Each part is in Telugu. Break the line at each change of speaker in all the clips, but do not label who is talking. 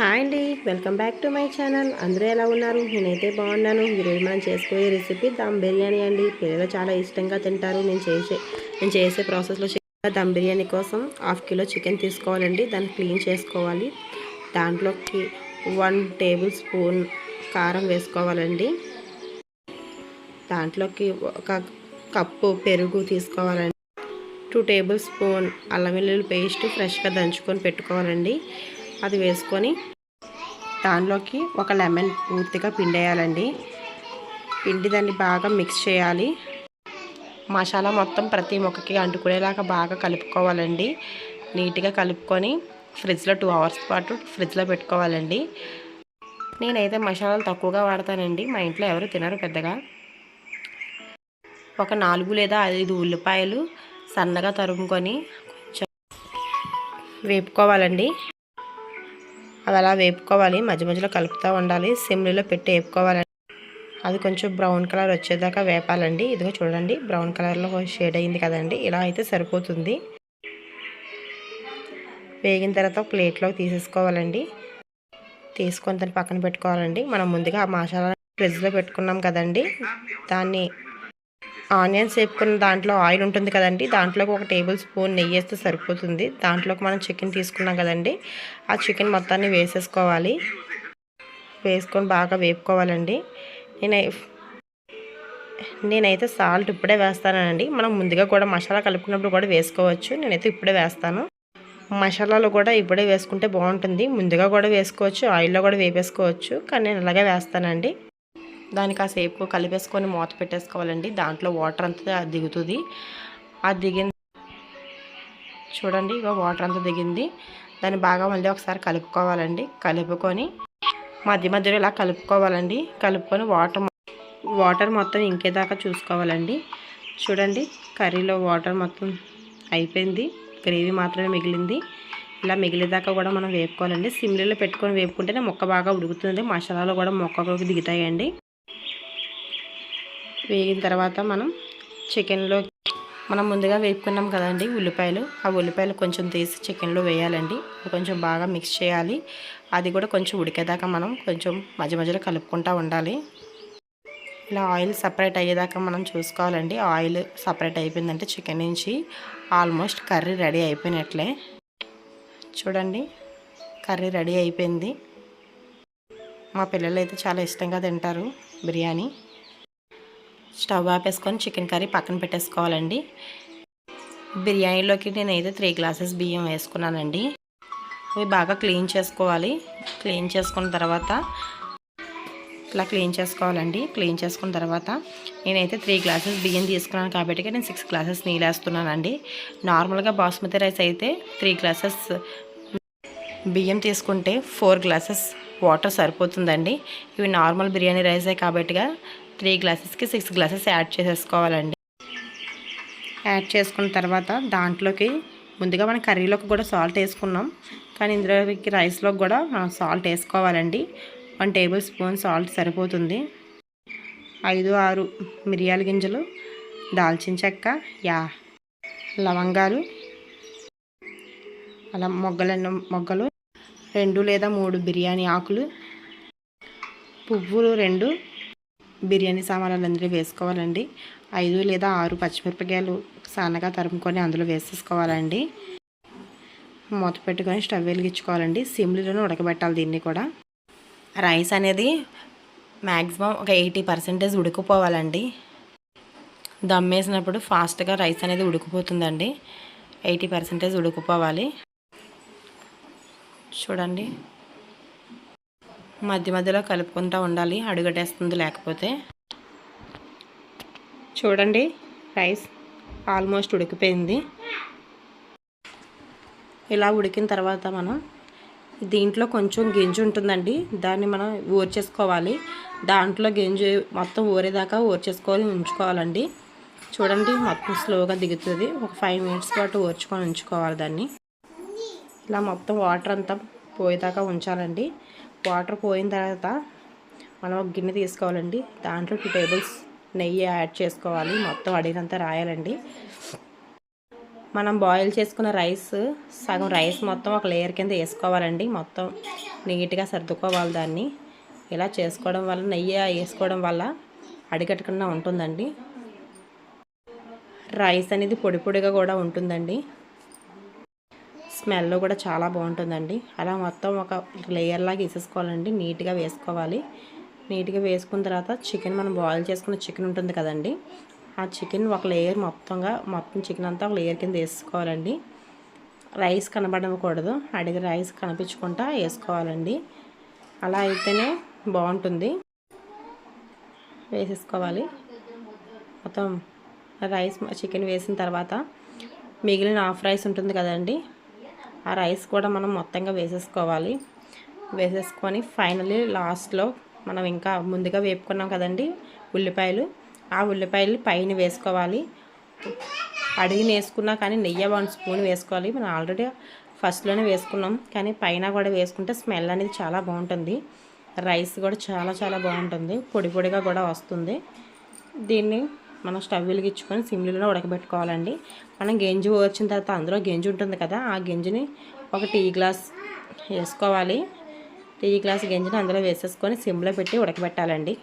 హాయ్ అండి. Welcome back to my channel. అందరూ ఎలా ఉన్నారు? నేనైతే బాగున్నాను. ఈరోజు మనం చేసుకోయే రెసిపీ దమ్ బిర్యానీ అండి. పిల్లలు చాలా ఇష్టంగా తింటారు. నేను చేసే నేను చేసే ప్రాసెస్లో దమ్ బిర్యానీ కోసం హాఫ్ కిలో చికెన్ తీసుకోవాలండి. దాన్ని క్లీన్ చేసుకోవాలి. దాంట్లోకి వన్ టేబుల్ స్పూన్ కారం వేసుకోవాలండి. దాంట్లోకి ఒక కప్పు పెరుగు తీసుకోవాలండి. టూ టేబుల్ స్పూన్ అల్లం వెల్లుల్లి పేస్ట్ ఫ్రెష్గా దంచుకొని పెట్టుకోవాలండి. అది వేసుకొని దానిలోకి ఒక లెమన్ పూర్తిగా పిండేయాలండి. పిండి దాన్ని బాగా మిక్స్ చేయాలి. మసాలా మొత్తం ప్రతి మొక్కకి అంటుకునేలాగా బాగా కలుపుకోవాలండి. నీట్గా కలుపుకొని ఫ్రిడ్జ్లో టూ అవర్స్ పాటు ఫ్రిడ్జ్లో పెట్టుకోవాలండి. నేనైతే మసాలాలు తక్కువగా వాడతానండి. మా ఇంట్లో ఎవరు తినరు పెద్దగా. ఒక నాలుగు లేదా ఐదు ఉల్లిపాయలు సన్నగా తరుముకొని కొంచెం వేపుకోవాలండి. అవి అలా వేపుకోవాలి. మధ్య మధ్యలో కలుపుతూ ఉండాలి. సిమ్లీలో పెట్టి వేపుకోవాలండి. అది కొంచెం బ్రౌన్ కలర్ వచ్చేదాకా వేపాలండి. ఇదిగో చూడండి. బ్రౌన్ కలర్లో షేడ్ అయింది కదండి. ఇలా అయితే సరిపోతుంది. వేగిన తర్వాత ప్లేట్లోకి తీసేసుకోవాలండి. తీసుకొని దాన్ని పక్కన పెట్టుకోవాలండి. మనం ముందుగా ఆ మసాలా ఫ్రిడ్జ్లో పెట్టుకున్నాం కదండి. దాన్ని ఆనియన్స్ వేపుకున్న దాంట్లో ఆయిల్ ఉంటుంది కదండి. దాంట్లోకి ఒక టేబుల్ స్పూన్ నెయ్యి వేస్తే సరిపోతుంది. దాంట్లోకి మనం చికెన్ తీసుకున్నాం కదండి. ఆ చికెన్ మొత్తాన్ని వేసేసుకోవాలి. వేసుకొని బాగా వేపుకోవాలండి. నేను నేనైతే సాల్ట్ ఇప్పుడే వేస్తానండి. మనం ముందుగా కూడా మసాలా కలుపుకున్నప్పుడు కూడా వేసుకోవచ్చు. నేనైతే ఇప్పుడే వేస్తాను. మసాలాలు కూడా ఇప్పుడే వేసుకుంటే బాగుంటుంది. ముందుగా కూడా వేసుకోవచ్చు. ఆయిల్లో కూడా వేపేసుకోవచ్చు. కానీ నేను ఇలాగే వేస్తానండి. దాన్ని కాసేపు కలిపేసుకొని మూత పెట్టేసుకోవాలండి. దాంట్లో వాటర్ అంతా దిగుతుంది. అది దిగిన చూడండి ఇక వాటర్ అంతా దిగింది. దాన్ని బాగా మళ్ళీ ఒకసారి కలుపుకోవాలండి. కలుపుకొని మధ్య మధ్యలో ఇలా కలుపుకోవాలండి. కలుపుకొని వాటర్ వాటర్ మొత్తం ఇంకేదాకా చూసుకోవాలండి. చూడండి కర్రీలో వాటర్ మొత్తం అయిపోయింది. గ్రేవీ మాత్రమే మిగిలింది. ఇలా మిగిలేదాకా కూడా మనం వేపుకోవాలండి. సిమ్లీలో పెట్టుకొని వేపుకుంటేనే మొక్క బాగా ఉడుకుతుంది. మసాలాలు కూడా మొక్కలోకి దిగుతాయండి. వేగిన తర్వాత మనం చికెన్లో మనం ముందుగా వేపుకున్నాం కదండి ఉల్లిపాయలు. ఆ ఉల్లిపాయలు కొంచెం తీసి చికెన్లో వేయాలండి. కొంచెం బాగా మిక్స్ చేయాలి. అది కూడా కొంచెం ఉడికేదాకా మనం కొంచెం మధ్య మధ్యలో కలుపుకుంటూ ఉండాలి. ఇలా ఆయిల్ సపరేట్ అయ్యేదాకా మనం చూసుకోవాలండి. ఆయిల్ సపరేట్ అయిపోయిందంటే చికెన్ నుంచి ఆల్మోస్ట్ కర్రీ రెడీ అయిపోయినట్లే. చూడండి కర్రీ రెడీ అయిపోయింది. మా పిల్లలు అయితే చాలా ఇష్టంగా తింటారు బిర్యానీ. స్టవ్ ఆపేసుకొని చికెన్ కర్రీ పక్కన పెట్టేసుకోవాలండి. బిర్యానీలోకి నేనైతే త్రీ గ్లాసెస్ బియ్యం వేసుకున్నానండి. అవి బాగా క్లీన్ చేసుకోవాలి. క్లీన్ చేసుకున్న తర్వాత ఇలా క్లీన్ చేసుకోవాలండి. క్లీన్ చేసుకున్న తర్వాత నేనైతే త్రీ గ్లాసెస్ బియ్యం తీసుకున్నాను కాబట్టి నేను సిక్స్ గ్లాసెస్ నీళ్ళు వేస్తున్నానండి. నార్మల్గా బాస్మతి రైస్ అయితే త్రీ గ్లాసెస్ బియ్యం తీసుకుంటే ఫోర్ గ్లాసెస్ వాటర్ సరిపోతుందండి. ఇవి నార్మల్ బిర్యానీ రైసే కాబట్టిగా త్రీ గ్లాసెస్కి సిక్స్ గ్లాసెస్ యాడ్ చేసేసుకోవాలండి. యాడ్ చేసుకున్న తర్వాత దాంట్లోకి ముందుగా మనం కర్రీలోకి కూడా సాల్ట్ వేసుకున్నాం. కానీ ఇందులోకి రైస్లోకి కూడా మనం సాల్ట్ వేసుకోవాలండి. వన్ టేబుల్ స్పూన్ సాల్ట్ సరిపోతుంది. ఐదు ఆరు మిరియాల గింజలు దాల్చిన చెక్క యా లవంగాలు అలా మొగ్గలన్న మొగ్గలు రెండు లేదా మూడు బిర్యానీ ఆకులు పువ్వులు రెండు బిర్యానీ సామాన్లు అందులో వేసుకోవాలండి. ఐదు లేదా ఆరు పచ్చిమిరపకాయలు సన్నగా తరుముకొని అందులో వేసేసుకోవాలండి. మూత పెట్టుకొని స్టవ్ వెలిగించుకోవాలండి. సిమ్లీలోనే ఉడకబెట్టాలి దీన్ని కూడా. రైస్ అనేది మ్యాక్సిమం ఒక ఎయిటీ పర్సెంటేజ్ ఉడికిపోవాలండి. దమ్ వేసినప్పుడు ఫాస్ట్గా రైస్ అనేది ఉడికిపోతుందండి. Eighty percentage ఉడికిపోవాలి. చూడండి. మధ్య మధ్యలో కలుపుకుంటూ ఉండాలి. అడుగటేస్తుంది లేకపోతే. చూడండి రైస్ ఆల్మోస్ట్ ఉడికిపోయింది. ఇలా ఉడికిన తర్వాత మనం దీంట్లో కొంచెం గింజు ఉంటుందండి. దాన్ని మనం ఊర్చేసుకోవాలి దాంట్లో గింజు మొత్తం ఊరేదాకా ఊర్చేసుకొని ఉంచుకోవాలండి. చూడండి మొత్తం స్లోగా దిగుతుంది. ఒక ఫైవ్ మినిట్స్ పాటు ఊర్చుకొని ఉంచుకోవాలి దాన్ని. ఇలా మొత్తం వాటర్ అంతా పోయేదాకా ఉంచాలండి. వాటర్ పోయిన తర్వాత మనం ఒక గిన్నె తీసుకోవాలండి. దాంట్లో టూ టేబుల్స్ నెయ్యి యాడ్ చేసుకోవాలి. మొత్తం అడిగినంత రాయాలండి. మనం బాయిల్ చేసుకున్న రైస్ సగం రైస్ మొత్తం ఒక లేయర్ కింద వేసుకోవాలండి. మొత్తం నీట్గా సర్దుకోవాలి దాన్ని. ఇలా చేసుకోవడం వల్ల నెయ్యి వేసుకోవడం వల్ల అడిగట్టకుండా ఉంటుందండి. రైస్ అనేది పొడి పొడిగా కూడా ఉంటుందండి. స్మెల్ కూడా చాలా బాగుంటుందండి. అలా మొత్తం ఒక లేయర్ లాగా వేసేసుకోవాలండి. నీట్గా వేసుకోవాలి. నీట్గా వేసుకున్న తర్వాత చికెన్ మనం బాయిల్ చేసుకున్న చికెన్ ఉంటుంది కదండి. ఆ చికెన్ ఒక లేయర్ మొత్తంగా మొత్తం చికెన్ అంతా ఒక లేయర్ కింద వేసుకోవాలండి. రైస్ కనబడకూడదు. అడిగి రైస్ కనిపించకుండా వేసుకోవాలండి. అలా అయితేనే బాగుంటుంది. వేసేసుకోవాలి. మొత్తం రైస్ చికెన్ వేసిన తర్వాత మిగిలిన హాఫ్ రైస్ ఉంటుంది కదండి. ఆ రైస్ కూడా మనం మొత్తంగా వేసేసుకోవాలి. వేసేసుకొని ఫైనలీ లాస్ట్లో మనం ఇంకా ముందుగా వేపుకున్నాం కదండి ఉల్లిపాయలు. ఆ ఉల్లిపాయలు పైన వేసుకోవాలి. అడిగి వేసుకున్నా కానీ నెయ్యి వన్ స్పూన్ వేసుకోవాలి. మనం ఆల్రెడీ ఫస్ట్లోనే వేసుకున్నాం. కానీ పైన కూడా వేసుకుంటే స్మెల్ అనేది చాలా బాగుంటుంది. రైస్ కూడా చాలా చాలా బాగుంటుంది. పొడి పొడిగా కూడా వస్తుంది. దీన్ని మనం స్టవ్ వెలిగించుకొని సిమ్లీలో ఉడకబెట్టుకోవాలండి. మనం గెంజి వచ్చిన తర్వాత అందులో గింజ ఉంటుంది కదా ఆ గింజని ఒక టీ గ్లాస్ వేసుకోవాలి. టీ గ్లాస్ గింజని అందులో వేసేసుకొని సిమ్లో పెట్టి ఉడకబెట్టాలండి.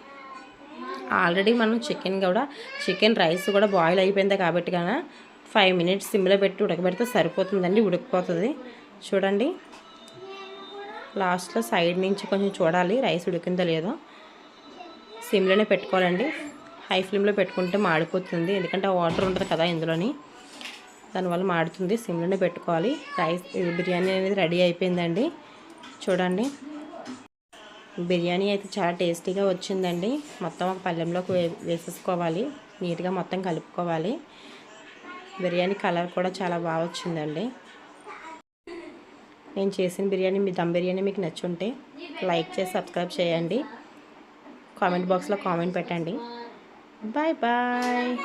ఆల్రెడీ మనం చికెన్ కూడా చికెన్ రైస్ కూడా బాయిల్ అయిపోయింది కాబట్టి కానీ ఫైవ్ మినిట్స్ సిమ్లో పెట్టి ఉడకబెడితే సరిపోతుందండి ఉడికిపోతుంది. చూడండి. లాస్ట్లో సైడ్ నుంచి కొంచెం చూడాలి రైస్ ఉడికిందో లేదో. సిమ్లోనే పెట్టుకోవాలండి. హై ఫ్లేమ్లో పెట్టుకుంటే మాడిపోతుంది. ఎందుకంటే వాటర్ ఉంటుంది కదా ఇందులోని. దానివల్ల మాడుతుంది. సిమ్లోనే పెట్టుకోవాలి. రైస్ బిర్యానీ అనేది రెడీ అయిపోయిందండి. చూడండి. బిర్యానీ అయితే చాలా టేస్టీగా వచ్చిందండి. మొత్తం ఒక పళ్ళెంలోకి వే వేసేసుకోవాలి. నీట్గా మొత్తం కలుపుకోవాలి. బిర్యానీ కలర్ కూడా చాలా బాగా వచ్చిందండి. నేను చేసిన బిర్యానీ మీ దమ్ బిర్యానీ మీకు నచ్చుంటే లైక్ చేసి సబ్స్క్రైబ్ చేయండి. కామెంట్ బాక్స్లో కామెంట్ పెట్టండి. Bye-bye.